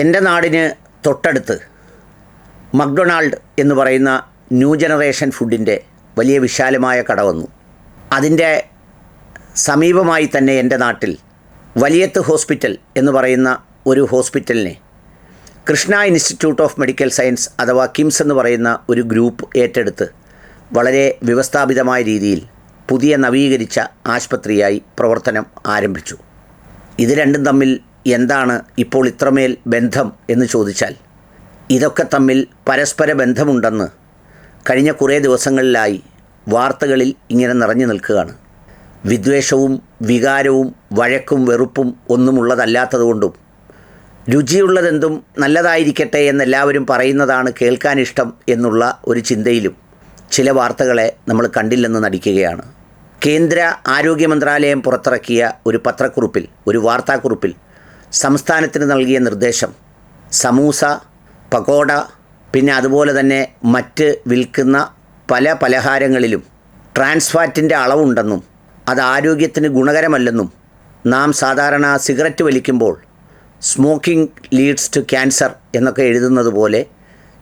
എന്റെ നാടിന് തൊട്ടടുത്ത് മക്ഡൊണാൾഡ് എന്ന് പറയുന്ന ന്യൂ ജനറേഷൻ ഫുഡിന്റെ വലിയ വിശാലമായ കട വന്നു. അതിന്റെ സമീപമായി തന്നെ എന്റെ നാട്ടിൽ വലിയത്ത് ഹോസ്പിറ്റൽ എന്ന് പറയുന്ന ഒരു ഹോസ്പിറ്റലിനെ Krishna institute of medical science അഥവാ കിംസ് എന്ന് പറയുന്ന ഒരു ഗ്രൂപ്പ് ഏറ്റെടുത്ത് വളരെ വ്യവസ്ഥാപിതമായ രീതിയിൽ പുതിയ നവീകരിച്ച ആശുപത്രിയായി പ്രവർത്തനം ആരംഭിച്ചു. ഇത് രണ്ടും തമ്മിൽ എന്താണ് ഇപ്പോൾ ഇത്രമേൽ ബന്ധം എന്ന് ചോദിച്ചാൽ ഇതൊക്കെ തമ്മിൽ പരസ്പര ബന്ധമുണ്ടെന്ന് കഴിഞ്ഞ കുറേ ദിവസങ്ങളിലായി വാർത്തകളിൽ ഇങ്ങനെ നിറഞ്ഞു നിൽക്കുകയാണ്. വിദ്വേഷവും വികാരവും വഴക്കും വെറുപ്പും ഒന്നുമുള്ളതല്ലാത്തതുകൊണ്ടും രുചിയുള്ളതെന്തും നല്ലതായിരിക്കട്ടെ എന്നെല്ലാവരും പറയുന്നതാണ് കേൾക്കാനിഷ്ടം എന്നുള്ള ഒരു ചിന്തയിലും ചില വാർത്തകളെ നമ്മൾ കണ്ടില്ലെന്ന് നടിക്കുകയാണ്. കേന്ദ്ര ആരോഗ്യ മന്ത്രാലയം പുറത്തിറക്കിയ ഒരു പത്രക്കുറിപ്പിൽ ഒരു വാർത്താക്കുറിപ്പിൽ സംസ്ഥാനത്തിന് നൽകിയ നിർദ്ദേശം. സമൂസ പകോട പിന്നെ അതുപോലെ തന്നെ മറ്റ് വിൽക്കുന്ന പല പലഹാരങ്ങളിലും ട്രാൻസ്ഫാറ്റിന്റെ അളവുണ്ടെന്നും അത് ആരോഗ്യത്തിന് ഗുണകരമല്ലെന്നും നാം സാധാരണ സിഗരറ്റ് വലിക്കുമ്പോൾ സ്മോക്കിംഗ് ലീഡ്സ് ടു ക്യാൻസർ എന്നൊക്കെ എഴുതുന്നത് പോലെ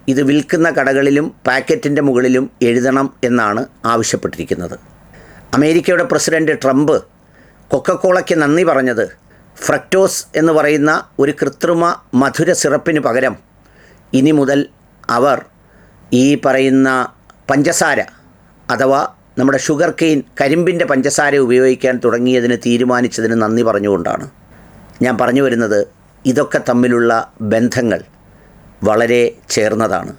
ഇത് വിൽക്കുന്ന കടകളിലും പാക്കറ്റിന്റെ മുകളിലും എഴുതണം എന്നാണ് ആവശ്യപ്പെട്ടിരിക്കുന്നത്. അമേരിക്കയുടെ പ്രസിഡന്റ് ട്രംപ് കൊക്കക്കോളയ്ക്ക് നന്ദി പറഞ്ഞത് ഫ്രക്ടോസ് എന്ന് പറയുന്ന ഒരു കൃത്രിമ മധുര സിറപ്പിന് പകരം ഇനി മുതൽ അവർ ഈ പറയുന്ന പഞ്ചസാര അഥവാ നമ്മുടെ ഷുഗർ കെയിൻ കരിമ്പിന്റെ പഞ്ചസാര ഉപയോഗിക്കാൻ തുടങ്ങിയതിന് തീരുമാനിച്ചതിന് നന്ദി പറഞ്ഞുകൊണ്ടാണ്. ഞാൻ പറഞ്ഞു വരുന്നത് ഇതൊക്കെ തമ്മിലുള്ള ബന്ധങ്ങൾ വളരെ ചേർന്നതാണ്.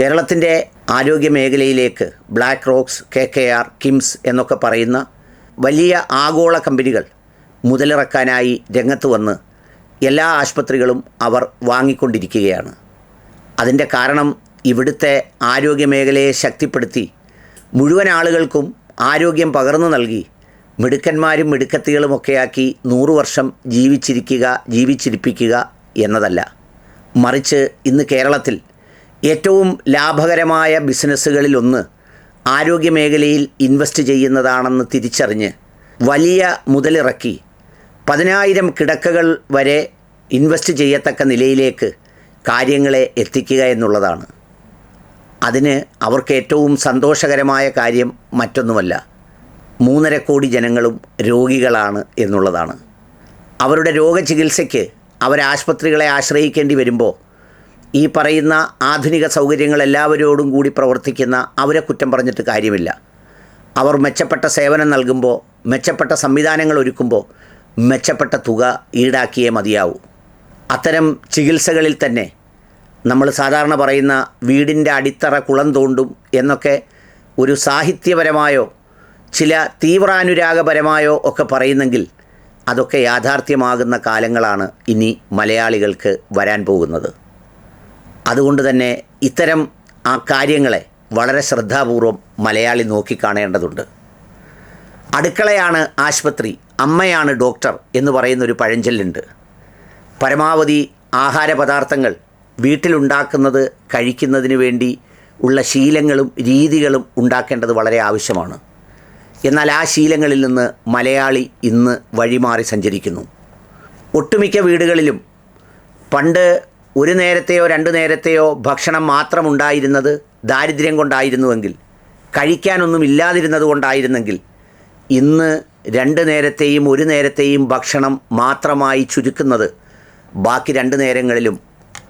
കേരളത്തിന്റെ ആരോഗ്യ മേഖലയിലേക്ക് black rocks K K R KIMS എന്നൊക്കെ പറയുന്ന വലിയ ആഗോള കമ്പനികൾ മുതലിറക്കാനായി രംഗത്ത് വന്ന് എല്ലാ ആശുപത്രികളും അവർ വാങ്ങിക്കൊണ്ടിരിക്കുകയാണ്. അതിന്റെ കാരണം ഇവിടുത്തെ ആരോഗ്യ മേഖലയെ ശക്തിപ്പെടുത്തി മുഴുവൻ ആളുകൾക്കും ആരോഗ്യം പകർന്നു നൽകി മിടുക്കന്മാരും മിടുക്കത്തികളുമൊക്കെയാക്കി നൂറു വർഷം ജീവിച്ചിരിക്കുക ജീവിച്ചിരിപ്പിക്കുക എന്നതല്ല. മറിച്ച് ഇന്ന് കേരളത്തിൽ ഏറ്റവും ലാഭകരമായ ബിസിനസ്സുകളിലൊന്ന് ആരോഗ്യ മേഖലയിൽ ഇൻവെസ്റ്റ് ചെയ്യുന്നതാണെന്ന് തിരിച്ചറിഞ്ഞ് വലിയ മുതലിറക്കി പതിനായിരം കിടക്കകൾ വരെ ഇൻവെസ്റ്റ് ചെയ്യത്തക്ക നിലയിലേക്ക് കാര്യങ്ങളെ എത്തിക്കുക എന്നുള്ളതാണ്. അതിന് അവർക്ക് ഏറ്റവും സന്തോഷകരമായ കാര്യം മറ്റൊന്നുമല്ല. മൂന്നര കോടി ജനങ്ങളും രോഗികളാണ് എന്നുള്ളതാണ്. അവരുടെ രോഗചികിത്സയ്ക്ക് അവരാശുപത്രികളെ ആശ്രയിക്കേണ്ടി വരുമ്പോൾ ഈ പറയുന്ന ആധുനിക സൗകര്യങ്ങൾ എല്ലാവരോടും കൂടി പ്രവർത്തിക്കുന്ന അവരെ കുറ്റം പറഞ്ഞിട്ട് കാര്യമില്ല. അവർ മെച്ചപ്പെട്ട സേവനം നൽകുമ്പോൾ മെച്ചപ്പെട്ട സംവിധാനങ്ങൾ ഒരുക്കുമ്പോൾ മെച്ചപ്പെട്ട തുക ഈടാക്കിയേ മതിയാവൂ. അത്തരം ചികിത്സകളിൽ തന്നെ നമ്മൾ സാധാരണ പറയുന്ന വീടിന്റെ അടിത്തറ കുളം തോണ്ടും എന്നൊക്കെ ഒരു സാഹിത്യപരമായോ ചില തീവ്രാനുരാഗപരമായോ ഒക്കെ പറയുന്നെങ്കിൽ അതൊക്കെ യാഥാർത്ഥ്യമാകുന്ന കാലങ്ങളാണ് ഇനി മലയാളികൾക്ക് വരാൻ പോകുന്നത്. അതുകൊണ്ട് തന്നെ ഇത്തരം ആ കാര്യങ്ങളെ വളരെ ശ്രദ്ധാപൂർവം മലയാളി നോക്കിക്കാണേണ്ടതുണ്ട് അടുക്കളയാണ് ആശുപത്രി അമ്മയാണ് ഡോക്ടർ എന്ന് പറയുന്നൊരു പഴഞ്ചൊല്ലുണ്ട്. പരമാവധി ആഹാര പദാർത്ഥങ്ങൾ വീട്ടിലുണ്ടാക്കുന്നത് കഴിക്കുന്നതിന് വേണ്ടി ഉള്ള ശീലങ്ങളും രീതികളും ഉണ്ടാക്കേണ്ടത് വളരെ ആവശ്യമാണ്. എന്നാൽ ആ ശീലങ്ങളിൽ നിന്ന് മലയാളി ഇന്ന് വഴിമാറി സഞ്ചരിക്കുന്നു. ഒട്ടുമിക്ക വീടുകളിലും പണ്ട് ഒരു നേരത്തെയോ രണ്ട് നേരത്തെയോ ഭക്ഷണം മാത്രമുണ്ടായിരുന്നത് ദാരിദ്ര്യം കൊണ്ടായിരുന്നുവെങ്കിൽ കഴിക്കാനൊന്നും ഇല്ലാതിരുന്നത് കൊണ്ടായിരുന്നെങ്കിൽ ഇന്ന് രണ്ട് നേരത്തെയും ഒരു നേരത്തെയും ഭക്ഷണം മാത്രമായി ചുരുക്കുന്നത് ബാക്കി രണ്ട് നേരങ്ങളിലും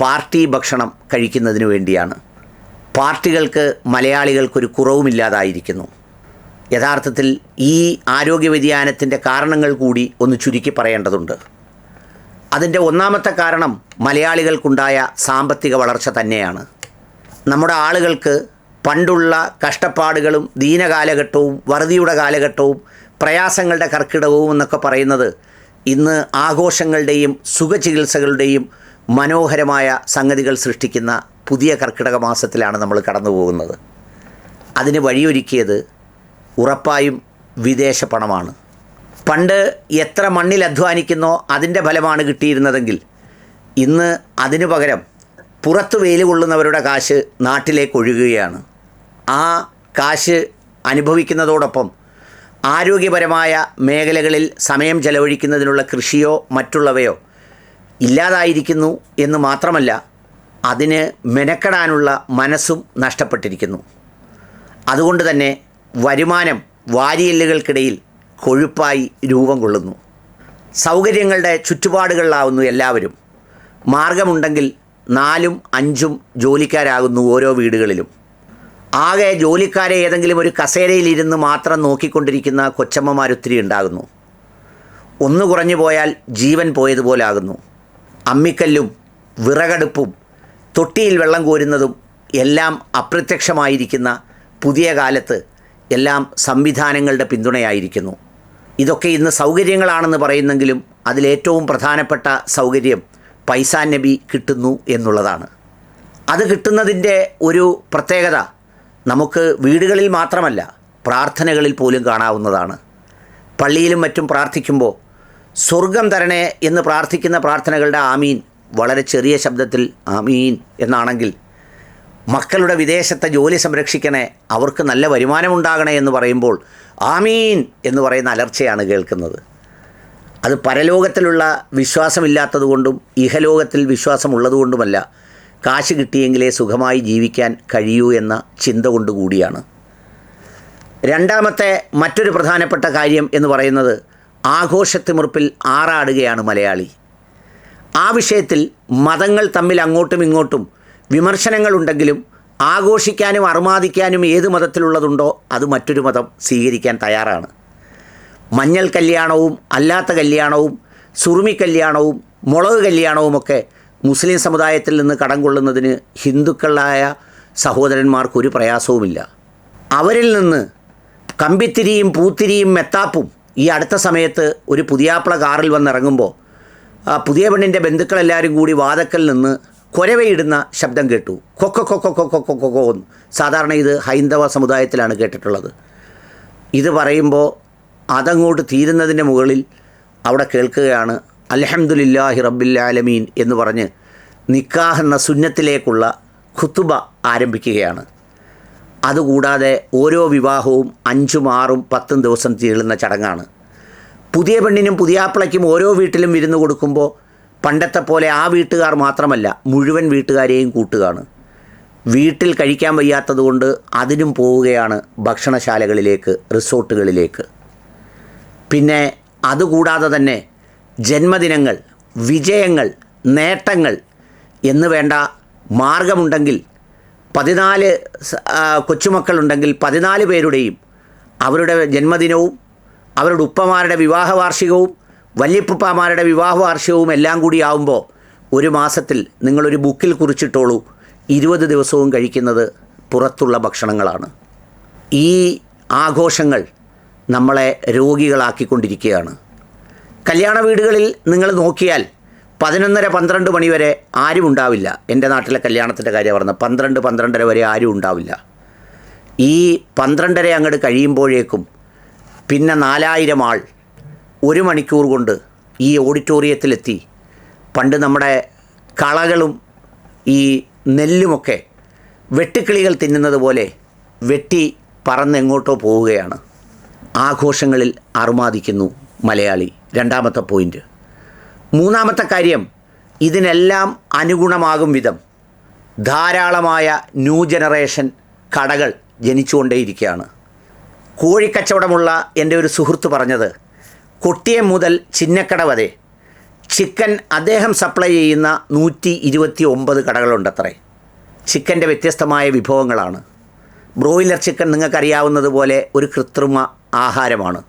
പാർട്ടി ഭക്ഷണം കഴിക്കുന്നതിന് വേണ്ടിയാണ്. പാർട്ടികൾക്ക് മലയാളികൾക്കൊരു കുറവുമില്ലാതായിരിക്കുന്നു. യഥാർത്ഥത്തിൽ ഈ ആരോഗ്യ വ്യതിയാനത്തിന്റെ കാരണങ്ങൾ കൂടി ഒന്ന് ചുരുക്കി പറയേണ്ടതുണ്ട്. അതിന്റെ ഒന്നാമത്തെ കാരണം മലയാളികൾക്കുണ്ടായ സാമ്പത്തിക വളർച്ച തന്നെയാണ്. നമ്മുടെ ആളുകൾക്ക് പണ്ടുള്ള കഷ്ടപ്പാടുകളും ദീനകാലഘട്ടവും വറുതിയുടെ കാലഘട്ടവും പ്രയാസങ്ങളുടെ കർക്കിടകവും എന്നൊക്കെ പറയുന്നത് ഇന്ന് ആഘോഷങ്ങളുടെയും സുഖചികിത്സകളുടെയും മനോഹരമായ സംഗതികൾ സൃഷ്ടിക്കുന്ന പുതിയ കർക്കിടക മാസത്തിലാണ് നമ്മൾ കടന്നു പോകുന്നത്. അതിന് വഴിയൊരുക്കിയത് ഉറപ്പായും വിദേശ പണമാണ്. പണ്ട് എത്ര മണ്ണിൽ അധ്വാനിക്കുന്നോ അതിന്റെ ഫലമാണ് കിട്ടിയിരുന്നതെങ്കിൽ ഇന്ന് അതിനു പകരം പുറത്ത് വെയിൽ കൊള്ളുന്നവരുടെ കാശ് നാട്ടിലേക്ക് ഒഴുകുകയാണ്. ആ കാശ് അനുഭവിക്കുന്നതോടൊപ്പം ആരോഗ്യപരമായ മേഖലകളിൽ സമയം ചെലവഴിക്കുന്നതിനുള്ള കൃഷിയോ മറ്റുള്ളവയോ ഇല്ലാതായിരിക്കുന്നു എന്ന് മാത്രമല്ല അതിന് മെനക്കെടാനുള്ള മനസ്സും നഷ്ടപ്പെട്ടിരിക്കുന്നു. അതുകൊണ്ട് തന്നെ വരുമാനം വാരിയല്ലുകൾക്കിടയിൽ കൊഴുപ്പായി രൂപം കൊള്ളുന്നു. സൗകര്യങ്ങളുടെ ചുറ്റുപാടുകളിലാവുന്നു എല്ലാവരും. മാർഗമുണ്ടെങ്കിൽ നാലും അഞ്ചും ജോലിക്കാരാകുന്നു ഓരോ വീടുകളിലും. ആകെ ജോലിക്കാരെ ഏതെങ്കിലും ഒരു കസേരയിലിരുന്ന് മാത്രം നോക്കിക്കൊണ്ടിരിക്കുന്ന കൊച്ചമ്മമാരൊത്തിരി ഉണ്ടാകുന്നു. ഒന്ന് കുറഞ്ഞു പോയാൽ ജീവൻ പോയതുപോലാകുന്നു. അമ്മിക്കല്ലും വിറകടുപ്പും തൊട്ടിയിൽ വെള്ളം കോരുന്നതും എല്ലാം അപ്രത്യക്ഷമായിരിക്കുന്ന പുതിയ കാലത്ത് എല്ലാം സംവിധാനങ്ങളുടെ പിന്തുണയായിരിക്കുന്നു. ഇതൊക്കെ ഇന്ന് സൗകര്യങ്ങളാണെന്ന് പറയുന്നെങ്കിലും അതിലേറ്റവും പ്രധാനപ്പെട്ട സൗകര്യം പൈസാ നബി കിട്ടുന്നു എന്നുള്ളതാണ്. അത് കിട്ടുന്നതിന്റെ ഒരു പ്രത്യേകത നമുക്ക് വീടുകളിൽ മാത്രമല്ല പ്രാർത്ഥനകളിൽ പോലും കാണാവുന്നതാണ്. പള്ളിയിലും മറ്റും പ്രാർത്ഥിക്കുമ്പോൾ സ്വർഗം തരണേ എന്ന് പ്രാർത്ഥിക്കുന്ന പ്രാർത്ഥനകളുടെ ആമീൻ വളരെ ചെറിയ ശബ്ദത്തിൽ ആമീൻ എന്നാണെങ്കിൽ മക്കളുടെ വിദേശത്തെ ജോലി സംരക്ഷിക്കണേ അവർക്ക് നല്ല വരുമാനമുണ്ടാകണേ എന്ന് പറയുമ്പോൾ ആമീൻ എന്ന് പറയുന്ന അലർച്ചയാണ് കേൾക്കുന്നത്. അത് പരലോകത്തിലുള്ള വിശ്വാസമില്ലാത്തതുകൊണ്ടും ഇഹലോകത്തിൽ വിശ്വാസമുള്ളതുകൊണ്ടുമല്ല കാശ് കിട്ടിയെങ്കിലേ സുഖമായി ജീവിക്കാൻ കഴിയൂ എന്ന ചിന്ത കൊണ്ടുകൂടിയാണ്. രണ്ടാമത്തെ മറ്റൊരു പ്രധാനപ്പെട്ട കാര്യം എന്ന് പറയുന്നത് ആഘോഷത്തിമുറിപ്പിൽ ആറാടുകയാണ് മലയാളി. ആ വിഷയത്തിൽ മതങ്ങൾ തമ്മിൽ അങ്ങോട്ടും ഇങ്ങോട്ടും വിമർശനങ്ങളുണ്ടെങ്കിലും ആഘോഷിക്കാനും അർമാദിക്കാനും ഏത് മതത്തിലുള്ളതുണ്ടോ അത് മറ്റൊരു മതം സ്വീകരിക്കാൻ തയ്യാറാണ്. മഞ്ഞൾ കല്യാണവും അല്ലാത്ത കല്യാണവും സുറുമി കല്യാണവും മുളക് കല്യാണവുമൊക്കെ മുസ്ലിം സമുദായത്തിൽ നിന്ന് കടം കൊള്ളുന്നതിന് ഹിന്ദുക്കളായ സഹോദരന്മാർക്കൊരു പ്രയാസവുമില്ല. അവരിൽ നിന്ന് കമ്പിത്തിരിയും പൂത്തിരിയും മെത്താപ്പും ഈ അടുത്ത സമയത്ത് ഒരു പുതിയാപ്പിള കാറിൽ വന്നിറങ്ങുമ്പോൾ ആ പുതിയ പെണ്ണിന്റെ ബന്ധുക്കളെല്ലാവരും കൂടി വാതക്കൽ നിന്ന് കൊരവയിടുന്ന ശബ്ദം കേട്ടു. കൊക്ക കൊക്ക കൊക്ക കൊക്ക എന്ന്. സാധാരണ ഇത് ഹൈന്ദവ സമുദായത്തിലാണ് കേട്ടിട്ടുള്ളത്. ഇത് പറയുമ്പോൾ അതങ്ങോട്ട് തീരുന്നതിന്റെ മുകളിൽ അവിടെ കേൾക്കുകയാണ് അലഹമുല്ലാഹി റബ്ബില്ലാലമീൻ എന്ന് പറഞ്ഞ് നിക്കാഹ് എന്ന സുന്നത്തിലേക്കുള്ള ഖുത്തുബ ആരംഭിക്കുകയാണ്. അതുകൂടാതെ ഓരോ വിവാഹവും അഞ്ചും ആറും പത്തും ദിവസം തീളുന്ന ചടങ്ങാണ്. പുതിയ പെണ്ണിനും പുതിയാപ്പിളയ്ക്കും ഓരോ വീട്ടിലും വിരുന്ന് കൊടുക്കുമ്പോൾ പണ്ടത്തെ പോലെ ആ വീട്ടുകാർ മാത്രമല്ല മുഴുവൻ വീട്ടുകാരെയും കൂട്ടുകയാണ്. വീട്ടിൽ കഴിക്കാൻ വയ്യാത്തതുകൊണ്ട് അതിനും പോവുകയാണ് ഭക്ഷണശാലകളിലേക്ക് റിസോർട്ടുകളിലേക്ക്. പിന്നെ അതുകൂടാതെ തന്നെ ജന്മദിനങ്ങൾ വിജയങ്ങൾ നേട്ടങ്ങൾ എന്ന് വേണ്ട മാർഗമുണ്ടെങ്കിൽ പതിനാല് കൊച്ചുമക്കളുണ്ടെങ്കിൽ പതിനാല് പേരുടെയും അവരുടെ ജന്മദിനവും അവരുടെ ഉപ്പമാരുടെ വിവാഹ വാർഷികവും വല്യപ്പുപ്പാമാരുടെ വിവാഹ വാർഷികവും എല്ലാം കൂടി ആവുമ്പോൾ ഒരു മാസത്തിൽ നിങ്ങളൊരു ബുക്കിൽ കുറിച്ചിട്ടോളൂ. ഇരുപത് ദിവസവും കഴിക്കുന്നത് പുറത്തുള്ള ഭക്ഷണങ്ങളാണ്. ഈ ആഘോഷങ്ങൾ നമ്മളെ രോഗികളാക്കിക്കൊണ്ടിരിക്കുകയാണ്. കല്യാണ വീടുകളിൽ നിങ്ങൾ നോക്കിയാൽ പതിനൊന്നര പന്ത്രണ്ട് മണി വരെ ആരും ഉണ്ടാവില്ല. എന്റെ നാട്ടിലെ കല്യാണത്തിന്റെ കാര്യം പറഞ്ഞാൽ പന്ത്രണ്ട് പന്ത്രണ്ടര വരെ ആരും ഉണ്ടാവില്ല. ഈ പന്ത്രണ്ടര അങ്ങോട്ട് കഴിയുമ്പോഴേക്കും പിന്നെ നാലായിരം ആൾ ഒരു മണിക്കൂർ കൊണ്ട് ഈ ഓഡിറ്റോറിയത്തിലെത്തി. പണ്ട് നമ്മുടെ കളകളും ഈ നെല്ലുമൊക്കെ വെട്ടുക്കിളികൾ തിന്നുന്നത് പോലെ വെട്ടി പറന്നെങ്ങോട്ടോ പോവുകയാണ്. ആഘോഷങ്ങളിൽ അറുമാദിക്കുന്നു മലയാളി. രണ്ടാമത്തെ പോയിന്റ് മൂന്നാമത്തെ കാര്യം ഇതിനെല്ലാം അനുഗുണമാകും വിധം ധാരാളമായ ന്യൂ ജനറേഷൻ കടകൾ ജനിച്ചുകൊണ്ടേയിരിക്കുകയാണ്. കോഴിക്കച്ചവടമുള്ള എന്റെ ഒരു സുഹൃത്ത് പറഞ്ഞത് കൊട്ടിയം മുതൽ ചിന്നക്കട വരെ ചിക്കൻ അദ്ദേഹം സപ്ലൈ ചെയ്യുന്ന നൂറ്റി ഇരുപത്തി ഒമ്പത് കടകളുണ്ടത്രേ. ചിക്കന്റെ വ്യത്യസ്തമായ വിഭവങ്ങളാണ്. ബ്രോയിലർ ചിക്കൻ നിങ്ങൾക്കറിയാവുന്നതുപോലെ ഒരു കൃത്രിമ ആഹാരമാണ്.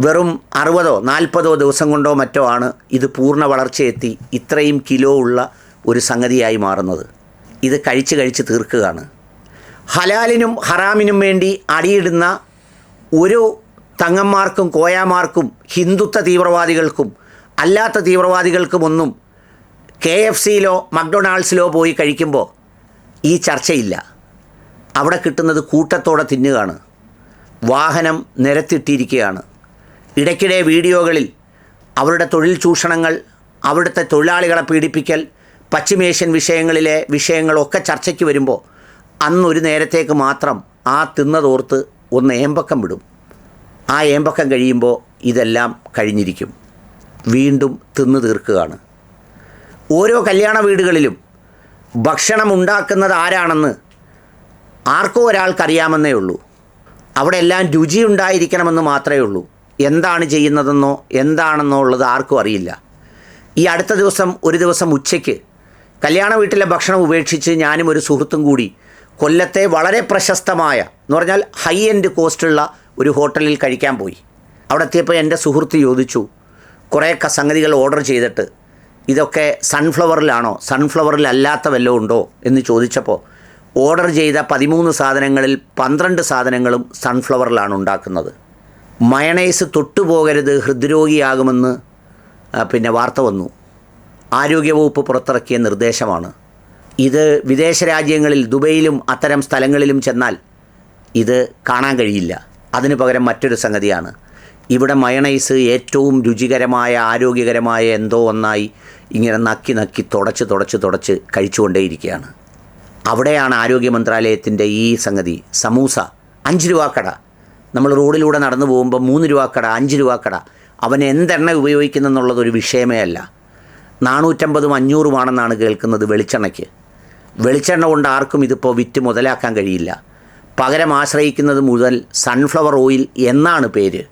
വെറും അറുപതോ നാൽപ്പതോ ദിവസം കൊണ്ടോ മറ്റോ ആണ് ഇത് പൂർണ വളർച്ചയെത്തി ഇത്രയും കിലോ ഉള്ള ഒരു സംഗതിയായി മാറുന്നത്. ഇത് കഴിച്ച് കഴിച്ച് തീർക്കുകയാണ്. ഹലാലിനും ഹറാമിനും വേണ്ടി അടിയിടുന്ന ഒരു തങ്ങന്മാർക്കും കോയാമാർക്കും ഹിന്ദുത്വ തീവ്രവാദികൾക്കും അല്ലാത്ത തീവ്രവാദികൾക്കുമൊന്നും കെ എഫ് സിയിലോ മക്ഡൊണാൾഡ്സിലോ പോയി കഴിക്കുമ്പോൾ ഈ ചർച്ചയില്ല. അവിടെ കിട്ടുന്നത് കൂട്ടത്തോടെ തിന്നുകയാണ്. വാഹനം നിരത്തിട്ടിരിക്കുകയാണ് ഇടയ്ക്കിടെ വീഡിയോകളിൽ അവരുടെ തൊഴിൽ ചൂഷണങ്ങൾ അവിടുത്തെ തൊഴിലാളികളെ പീഡിപ്പിക്കൽ പശ്ചിമേഷ്യൻ വിഷയങ്ങളിലെ വിഷയങ്ങളൊക്കെ ചർച്ചയ്ക്ക് വരുമ്പോൾ അന്നൊരു നേരത്തേക്ക് മാത്രം ആ തിന്നതോർത്ത് ഒന്ന് ഏമ്പക്കം വിടും. ആ ഏമ്പക്കം കഴിയുമ്പോൾ ഇതെല്ലാം കഴിഞ്ഞിരിക്കും. വീണ്ടും തിന്നു തീർക്കുകയാണ്. ഓരോ കല്യാണ വീടുകളിലും ഭക്ഷണം ഉണ്ടാക്കുന്നത് ആരാണെന്ന് ആർക്കോ ഒരാൾക്കറിയാമെന്നേ ഉള്ളൂ. അവിടെ എല്ലാം രുചിയുണ്ടായിരിക്കണമെന്ന് മാത്രമേ ഉള്ളൂ. എന്താണ് ചെയ്യുന്നതെന്നോ എന്താണെന്നോ ഉള്ളത് ആർക്കും അറിയില്ല. ഈ അടുത്ത ദിവസം ഒരു ദിവസം ഉച്ചയ്ക്ക് കല്യാണ വീട്ടിലെ ഭക്ഷണം ഉപേക്ഷിച്ച് ഞാനും ഒരു സുഹൃത്തും കൂടി കൊല്ലത്തെ വളരെ പ്രശസ്തമായ എന്ന് പറഞ്ഞാൽ ഹൈ എൻഡ് കോസ്റ്റുള്ള ഒരു ഹോട്ടലിൽ കഴിക്കാൻ പോയി. അവിടെ എത്തിയപ്പോൾ എന്റെ സുഹൃത്ത് ചോദിച്ചു കുറേ സംഗതികൾ ഓർഡർ ചെയ്തിട്ട് ഇതൊക്കെ സൺഫ്ലവറിലാണോ? സൺഫ്ലവറിലല്ലാത്ത വല്ലതും ഉണ്ടോ? എന്ന് ചോദിച്ചപ്പോൾ ഓർഡർ ചെയ്ത പതിമൂന്ന് സാധനങ്ങളിൽ പന്ത്രണ്ട് സാധനങ്ങളും സൺഫ്ലവറിലാണ് ഉണ്ടാക്കുന്നത്. മയണൈസ് തൊട്ടുപോകരുത് ഹൃദ്രോഗിയാകുമെന്ന് പിന്നെ വാർത്ത വന്നു. ആരോഗ്യവകുപ്പ് പുറത്തിറക്കിയ നിർദ്ദേശമാണ്. ഇത് വിദേശ രാജ്യങ്ങളിൽ ദുബൈയിലും അത്തരം സ്ഥലങ്ങളിലും ചെന്നാൽ ഇത് കാണാൻ കഴിയില്ല. അതിനു പകരം മറ്റൊരു സംഗതിയാണ്. ഇവിടെ മയണൈസ് ഏറ്റവും രുചികരമായ ആരോഗ്യകരമായ എന്തോ ഒന്നായി ഇങ്ങനെ നക്കി നക്കി തുടച്ച് തുടച്ച് തുടച്ച് കഴിച്ചുകൊണ്ടേയിരിക്കുകയാണ്. അവിടെയാണ് ആരോഗ്യ മന്ത്രാലയത്തിന്റെ ഈ സംഗതി. സമൂസ അഞ്ച് രൂപ കട. നമ്മൾ റോഡിലൂടെ നടന്നു പോകുമ്പോൾ മൂന്ന് രൂപ കട അഞ്ച് രൂപ കട അവൻ എന്തെണ്ണ ഒരു വിഷയമേ അല്ല. നാനൂറ്റമ്പതും അഞ്ഞൂറുമാണെന്നാണ് കേൾക്കുന്നത് വെളിച്ചെണ്ണയ്ക്ക്. വെളിച്ചെണ്ണ കൊണ്ട് ആർക്കും ഇതിപ്പോൾ വിറ്റ് മുതലാക്കാൻ കഴിയില്ല. പകരം ആശ്രയിക്കുന്നത് മുതൽ സൺഫ്ലവർ ഓയിൽ എന്നാണ് പേര്.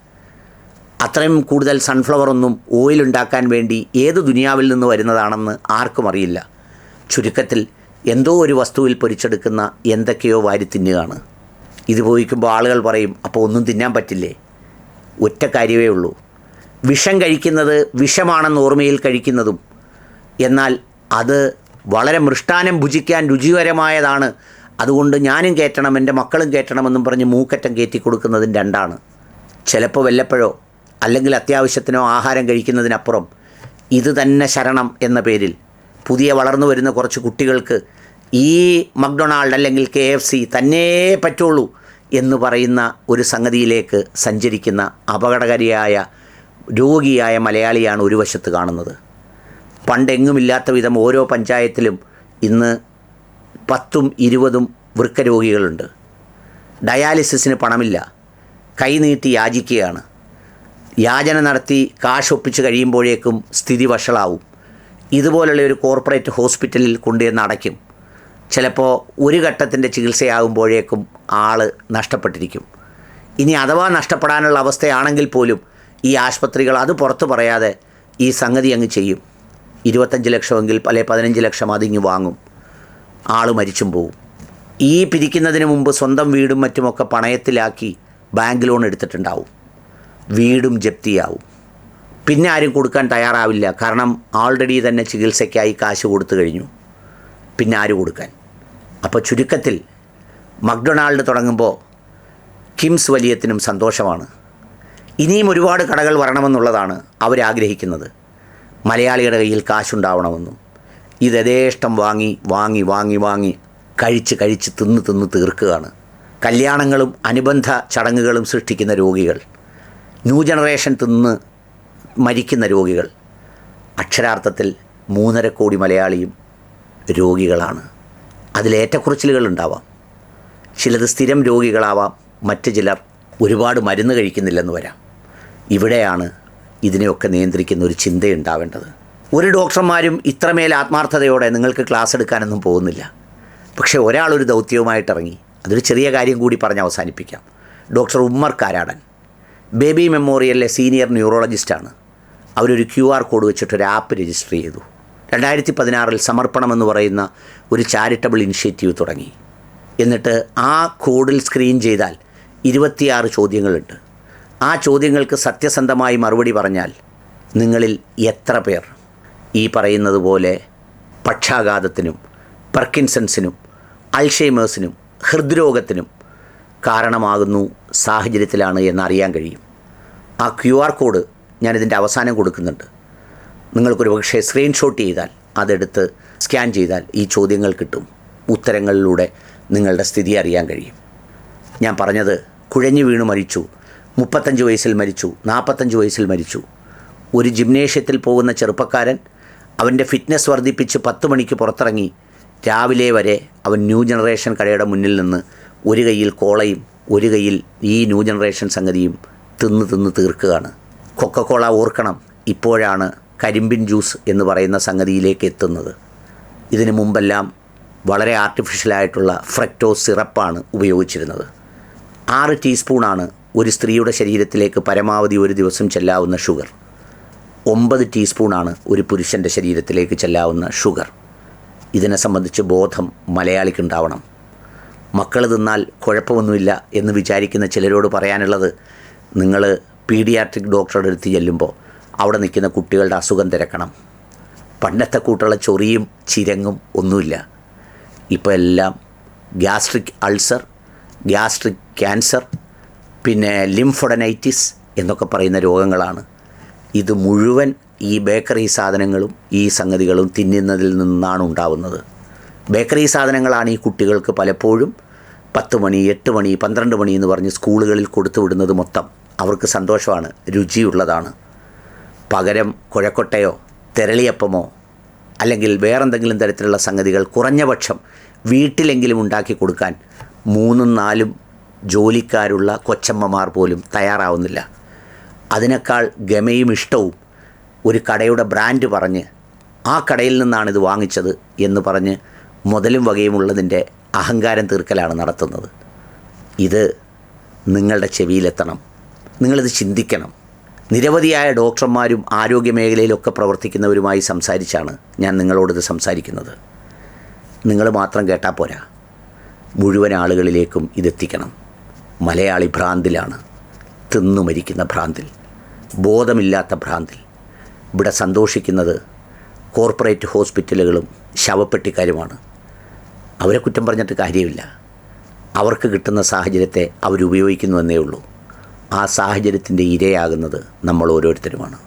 അത്രയും കൂടുതൽ സൺഫ്ലവർ ഒന്നും ഓയിൽ ഉണ്ടാക്കാൻ വേണ്ടി ഏത് ദുനിയാവിൽ നിന്ന് വരുന്നതാണെന്ന് ആർക്കും അറിയില്ല. ചുരുക്കത്തിൽ എന്തോ ഒരു വസ്തുവിൽ പൊരിച്ചെടുക്കുന്ന എന്തൊക്കെയോ വാരി തിന്നുകയാണ്. ഇത് പോയിക്കുമ്പോൾ ആളുകൾ പറയും അപ്പോൾ ഒന്നും തിന്നാൻ പറ്റില്ലേ? ഒറ്റ കാര്യമേ ഉള്ളൂ. വിഷം കഴിക്കുന്നത് വിഷമാണെന്ന് ഓർമ്മയിൽ കഴിക്കുന്നതും എന്നാൽ അത് വളരെ മൃഷ്ടാനം ഭുജിക്കാൻ രുചികരമായതാണ്. അതുകൊണ്ട് ഞാനും കയറ്റണം എന്റെ മക്കളും കയറ്റണമെന്നും പറഞ്ഞ് മൂക്കറ്റം കയറ്റി കൊടുക്കുന്നതും രണ്ടാണ്. ചിലപ്പോൾ വല്ലപ്പോഴോ അല്ലെങ്കിൽ അത്യാവശ്യത്തിനോ ആഹാരം കഴിക്കുന്നതിനപ്പുറം ഇത് തന്നെ ശരണം എന്ന പേരിൽ പുതിയ വളർന്നു വരുന്ന കുറച്ച് കുട്ടികൾക്ക് ഈ മക്ഡൊണാൾഡ് അല്ലെങ്കിൽ കെ എഫ് സി തന്നേ പറ്റുള്ളൂ എന്ന് പറയുന്ന ഒരു സംഗതിയിലേക്ക് സഞ്ചരിക്കുന്ന അപകടകാരിയായ രോഗിയായ മലയാളിയാണ് ഒരു വശത്ത് കാണുന്നത്. പണ്ടെങ്ങുമില്ലാത്ത വിധം ഓരോ പഞ്ചായത്തിലും ഇന്ന് പത്തും ഇരുപതും വൃക്ക രോഗികളുണ്ട് ഡയാലിസിസിന് പണമില്ല. കൈനീട്ടി യാചിക്കുകയാണ്. യാചന നടത്തി കാശ് ഒപ്പിച്ച് കഴിയുമ്പോഴേക്കും സ്ഥിതി വഷളാവും. ഇതുപോലുള്ള ഒരു കോർപ്പറേറ്റ് ഹോസ്പിറ്റലിൽ കൊണ്ടുവന്ന് അടയ്ക്കും. ചിലപ്പോൾ ഒരു ഘട്ടത്തിന്റെ ചികിത്സയാകുമ്പോഴേക്കും ആൾ നഷ്ടപ്പെട്ടിരിക്കും. ഇനി അഥവാ നഷ്ടപ്പെടാനുള്ള അവസ്ഥയാണെങ്കിൽ പോലും ഈ ആശുപത്രികൾ അത് പുറത്തു പറയാതെ ഈ സംഗതി അങ്ങ് ചെയ്യും. ഇരുപത്തഞ്ച് ലക്ഷമെങ്കിൽ അല്ലെ പതിനഞ്ച് ലക്ഷം അതിങ്ങ് വാങ്ങും. ആൾ മരിച്ചും പോവും. ഈ പിരിക്കുന്നതിന് മുമ്പ് സ്വന്തം വീടും മറ്റുമൊക്കെ പണയത്തിലാക്കി ബാങ്ക് ലോൺ എടുത്തിട്ടുണ്ടാവും. വീടും ജപ്തിയാവും. പിന്നെ ആരും കൊടുക്കാൻ തയ്യാറാവില്ല. കാരണം ആൾറെഡി തന്നെ ചികിത്സയ്ക്കായി കാശ് കൊടുത്തു കഴിഞ്ഞു. പിന്നെ ആര് കൊടുക്കാൻ? അപ്പോൾ ചുരുക്കത്തിൽ മക്ഡൊണാൾഡ് തുടങ്ങുമ്പോൾ കിംസ് വലിയത്തിനും സന്തോഷമാണ്. ഇനിയും ഒരുപാട് കടകൾ വരണമെന്നുള്ളതാണ് അവരാഗ്രഹിക്കുന്നത് മലയാളിയുടെ കയ്യിൽ കാശുണ്ടാവണമെന്നും ഇത് യഥേഷ്ടം വാങ്ങി വാങ്ങി വാങ്ങി വാങ്ങി കഴിച്ച് കഴിച്ച് തിന്ന് തിന്ന് തീർക്കുകയാണ്. കല്യാണങ്ങളും അനുബന്ധ ചടങ്ങുകളും സൃഷ്ടിക്കുന്ന രോഗികൾ ന്യൂ ജനറേഷൻ തിന്ന് മരിക്കുന്ന രോഗികൾ അക്ഷരാർത്ഥത്തിൽ മൂന്നര കോടി മലയാളിയും രോഗികളാണ്. അതിലേറ്റക്കുറച്ചിലുകൾ ഉണ്ടാവാം ചിലത് സ്ഥിരം രോഗികളാവാം മറ്റ് ചിലർ ഒരുപാട് മരുന്ന് കഴിക്കുന്നില്ലെന്ന് വരാം. ഇവിടെയാണ് ഇതിനെയൊക്കെ നിയന്ത്രിക്കുന്ന ഒരു ചിന്തയുണ്ടാവേണ്ടത്. ഒരു ഡോക്ടർമാരും ഇത്രമേൽ ആത്മാർത്ഥതയോടെ നിങ്ങൾക്ക് ക്ലാസ് എടുക്കാനൊന്നും പോകുന്നില്ല. പക്ഷേ ഒരാളൊരു ദൗത്യവുമായിട്ട് ഇറങ്ങി അതൊരു ചെറിയ കാര്യം കൂടി പറഞ്ഞ് അവസാനിപ്പിക്കാം. ഡോക്ടർ ഉമ്മർ കാരാടൻ. ബേബി മെമ്മോറിയലിലെ സീനിയർ ന്യൂറോളജിസ്റ്റാണ്. അവരൊരു ക്യു ആർ കോഡ് വെച്ചിട്ടൊരു ആപ്പ് രജിസ്റ്റർ ചെയ്തു. രണ്ടായിരത്തി പതിനാറിൽ സമർപ്പണം എന്ന് പറയുന്ന ഒരു ചാരിറ്റബിൾ ഇനിഷ്യേറ്റീവ് തുടങ്ങി. എന്നിട്ട് ആ കോഡിൽ സ്ക്രീൻ ചെയ്താൽ ഇരുപത്തിയാറ് ചോദ്യങ്ങളുണ്ട്. ആ ചോദ്യങ്ങൾക്ക് സത്യസന്ധമായി മറുപടി പറഞ്ഞാൽ നിങ്ങളിൽ എത്ര പേർ ഈ പറയുന്നത് പോലെ പക്ഷാഘാതത്തിനും പെർക്കിൻസൻസിനും അൾഷേമേഴ്സിനും ഹൃദ്രോഗത്തിനും കാരണമാകുന്നു സാഹചര്യത്തിലാണ് എന്നറിയാൻ കഴിയും. ആ ക്യു ആർ കോഡ് ഞാനിതിന്റെ അവസാനം കൊടുക്കുന്നുണ്ട്. നിങ്ങൾക്കൊരു പക്ഷേ സ്ക്രീൻഷോട്ട് ചെയ്താൽ അതെടുത്ത് സ്കാൻ ചെയ്താൽ ഈ ചോദ്യങ്ങൾ കിട്ടും. ഉത്തരങ്ങളിലൂടെ നിങ്ങളുടെ സ്ഥിതി അറിയാൻ കഴിയും. ഞാൻ പറഞ്ഞത് കുഴഞ്ഞു വീണു മരിച്ചു മുപ്പത്തഞ്ച് വയസ്സിൽ മരിച്ചു നാൽപ്പത്തഞ്ച് വയസ്സിൽ മരിച്ചു. ഒരു ജിംനേഷ്യത്തിൽ പോകുന്ന ചെറുപ്പക്കാരൻ അവന്റെ ഫിറ്റ്നസ് വർദ്ധിപ്പിച്ച് പത്ത് മണിക്ക് പുറത്തിറങ്ങി രാവിലെ വരെ അവൻ ന്യൂ ജനറേഷൻ കടയുടെ മുന്നിൽ നിന്ന് ഒരു കയ്യിൽ കോളയും ഒരു കയ്യിൽ ഈ ന്യൂ ജനറേഷൻ സംഗതിയും തിന്ന് തിന്ന് തീർക്കുകയാണ്. കൊക്കക്കോള ഓർക്കണം ഇപ്പോഴാണ് കരിമ്പിൻ ജ്യൂസ് എന്ന് പറയുന്ന സംഗതിയിലേക്ക് എത്തുന്നത്. ഇതിനു മുമ്പെല്ലാം വളരെ ആർട്ടിഫിഷ്യലായിട്ടുള്ള ഫ്രക്ടോസ് സിറപ്പാണ് ഉപയോഗിച്ചിരുന്നത്. ആറ് ടീസ്പൂണാണ് ഒരു സ്ത്രീയുടെ ശരീരത്തിലേക്ക് പരമാവധി ഒരു ദിവസം ചെല്ലാവുന്ന ഷുഗർ. ഒമ്പത് ടീസ്പൂണാണ് ഒരു പുരുഷന്റെ ശരീരത്തിലേക്ക് ചെല്ലാവുന്ന ഷുഗർ. ഇതിനെ സംബന്ധിച്ച് ബോധം മലയാളിക്കുണ്ടാവണം. മക്കൾ തിന്നാൽ കുഴപ്പമൊന്നുമില്ല എന്ന് വിചാരിക്കുന്ന ചിലരോട് പറയാനുള്ളത് നിങ്ങൾ പീഡിയാട്രിക് ഡോക്ടറുടെ അടുത്ത് ചെല്ലുമ്പോൾ അവിടെ നിൽക്കുന്ന കുട്ടികളുടെ അസുഖം തിരക്കണം. പണ്ടത്തെ കൂട്ടുള്ള ചൊറിയും ചിരങ്ങും ഒന്നുമില്ല. ഇപ്പോൾ എല്ലാം ഗ്യാസ്ട്രിക് അൾസർ ഗ്യാസ്ട്രിക് ക്യാൻസർ പിന്നെ ലിംഫൊഡനൈറ്റിസ് എന്നൊക്കെ പറയുന്ന രോഗങ്ങളാണ്. ഇത് മുഴുവൻ ഈ ബേക്കറി സാധനങ്ങളും ഈ സംഗതികളും തിന്നുന്നതിൽ നിന്നാണ് ഉണ്ടാവുന്നത്. ബേക്കറി സാധനങ്ങളാണ് ഈ കുട്ടികൾക്ക് പലപ്പോഴും പത്ത് മണി എട്ട് മണി പന്ത്രണ്ട് മണി എന്ന് പറഞ്ഞ് സ്കൂളുകളിൽ കൊടുത്തു വിടുന്നത് മൊത്തം. അവർക്ക് സന്തോഷമാണ് രുചിയുള്ളതാണ്. പകരം കുഴക്കൊട്ടയോ തെരളിയപ്പമോ അല്ലെങ്കിൽ വേറെന്തെങ്കിലും തരത്തിലുള്ള സംഗതികൾ കുറഞ്ഞ പക്ഷം വീട്ടിലെങ്കിലും ഉണ്ടാക്കി കൊടുക്കാൻ മൂന്നും നാലും ജോലിക്കാരുള്ള കൊച്ചമ്മമാർ പോലും തയ്യാറാവുന്നില്ല. അതിനേക്കാൾ ഗമയും ഇഷ്ടവും ഒരു കടയുടെ ബ്രാൻഡ് പറഞ്ഞ് ആ കടയിൽ നിന്നാണ് ഇത് വാങ്ങിച്ചത് എന്ന് പറഞ്ഞ് മുതലും വകയുമുള്ളതിന്റെ അഹങ്കാരം തീർക്കലാണ് നടത്തുന്നത്. ഇത് നിങ്ങളുടെ ചെവിയിലെത്തണം. നിങ്ങളിത് ചിന്തിക്കണം. നിരവധിയായ ഡോക്ടർമാരും ആരോഗ്യ മേഖലയിലൊക്കെ പ്രവർത്തിക്കുന്നവരുമായി സംസാരിച്ചാണ് ഞാൻ നിങ്ങളോടിത് സംസാരിക്കുന്നത്. നിങ്ങൾ മാത്രം കേട്ടാൽ പോരാ. മുഴുവൻ ആളുകളിലേക്കും ഇതെത്തിക്കണം. മലയാളി ഭ്രാന്തിലാണ്. തിന്നു മരിക്കുന്ന ഭ്രാന്തിൽ. ബോധമില്ലാത്ത ഭ്രാന്തിൽ. ഇവിടെ സന്തോഷിക്കുന്നത് കോർപ്പറേറ്റ് ഹോസ്പിറ്റലുകളും ശവപ്പെട്ടിക്കാരുമാണ്. അവരെ കുറ്റം പറഞ്ഞിട്ട് കാര്യമില്ല. അവർക്ക് കിട്ടുന്ന സാഹചര്യത്തെ അവരുപയോഗിക്കുന്നുവെന്നേ ഉള്ളൂ. ആ സാഹചര്യത്തിന്റെ ഇരയാകുന്നത് നമ്മൾ ഓരോരുത്തരുമാണ്.